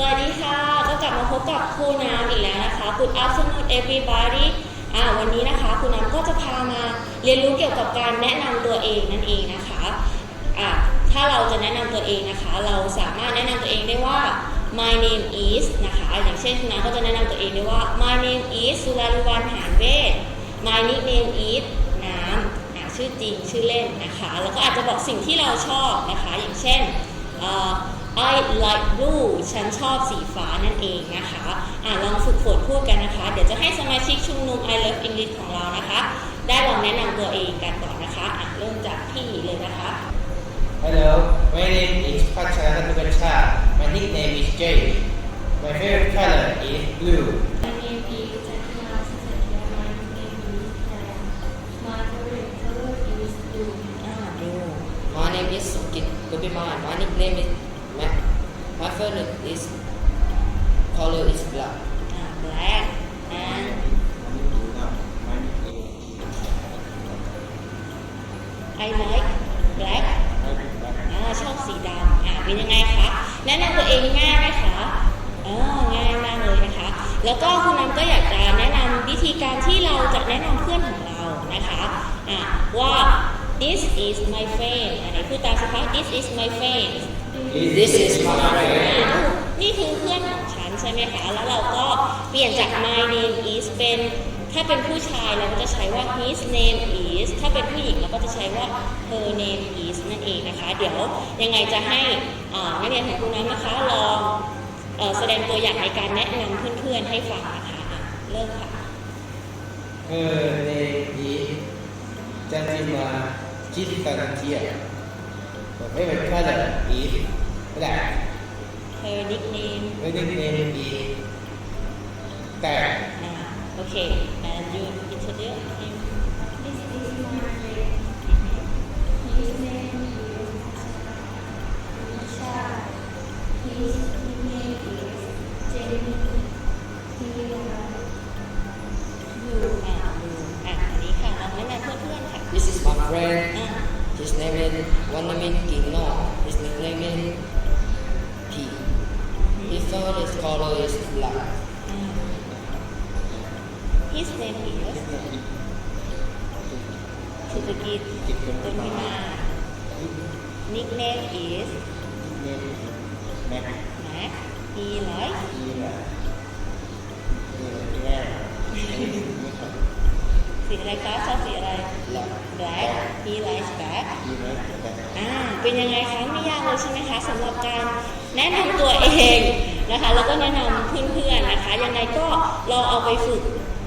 วัสดีค่ะ ก็กลับมาพบกับครูน้ำอีกแล้วนะคะ Good afternoon everybody อ่าวันนี้นะคะครูน้ำก็จะพามาเรียนรู้เกี่ยวกับการแนะนำตัวเองนั่นเองนะคะอ่าถ้าเราจะแนะนำตัวเองนะคะ เราสามารถแนะนำตัวเองได้ว่า my name is นะคะ อย่างเช่นครูน้ำก็จะแนะนำตัวเองได้ว่า my name is สุรารุวรรณหานเวท my nickname is น้ำชื่อจริงชื่อเล่นนะคะ แล้วก็อาจจะบอกสิ่งที่เราชอบนะคะ อย่างเช่นเอ่อ I like blue ฉันชอบสีฟ้านั่นเองนะคะอะลองฝึกฝนพูดกันนะคะ เดี๋ยวจะให้สมาชิกชุมนุม I love English ของเรานะคะ ได้ลองแนะนำตัวเองกันก่อนนะคะอะเริ่มจากพี่หยีเลยนะคะ Hello, my name is Pachana Nubacha. My nickname is Jay. My favorite color is blue. My name is Jacqueline Sasakia. My name is Dan. My favorite color is blue. อ่าดู My name is Sukit Gobiman. My nickname is Mac. My favorite is color is black. black and I like black อ่าชอบสีดำอ่าเป็นยังไงคะแนะนำตัวเองง่ายไหมคะเออง่ายมากเลยนะคะ แล้วก็คุณน้ำก็อยากจะแนะนำวิธีการที่เราจะแนะนำเพื่อนของเรานะคะอ่าว่า this is my friend อันไหนพูดตามสิคะ this is my friend This is my friend. อ่านี่คือเพื่อนของฉันใช่ไหมคะ แล้วเราก็เปลี่ยนจาก my name is เป็นถ้าเป็นผู้ชายเราก็จะใช้ว่า his name is ถ้าเป็นผู้หญิงเราก็จะใช้ว่า her name is นั่นเองนะคะ เดี๋ยวยังไงจะให้อ่านักเรียนของคุณน้ำนะคะลองเอ่อแสดงตัวอย่างในการแนะนำเพื่อนๆให้ฟังนะคะอะเริ่มค่ะ Her name is Jantima Chitantia. My favorite color is black. her nickname My nickname is Dan. อ่าโอเค and you introduce him This is my friend. His name is Asha. His name is Jamie. He likes blue. อ่าดูอะอันนี้ค่ะลองแนะนำเพื่อนๆค่ะ This is my friend. อ่า His name is Wanamin Kino. His nickname is P. His favorite color is black. His name is สุภกิจตุลพิมา Nickname is Mac. Mac He likes สีอะไรคะชอบสีอะไร Black. Black He likes black อ่าเป็นยังไงคะไม่ยากเลยใช่ไหมคะสำหรับการแนะนำตัวเองนะคะแล้วก็แนะนำเพื่อนๆนะคะยังไงก็ลองเอาไปฝึก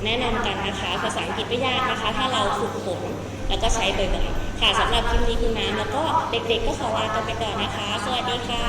แนะนำกันนะคะ ภาษาอังกฤษไม่ยากนะคะ ถ้าเราฝึกฝนแล้วก็ใช้บ่อยๆค่ะสำหรับคลิปนี้คุณน้ำแล้วก็เด็กๆก็ขอลากันไปก่อนนะคะ สวัสดีค่ะ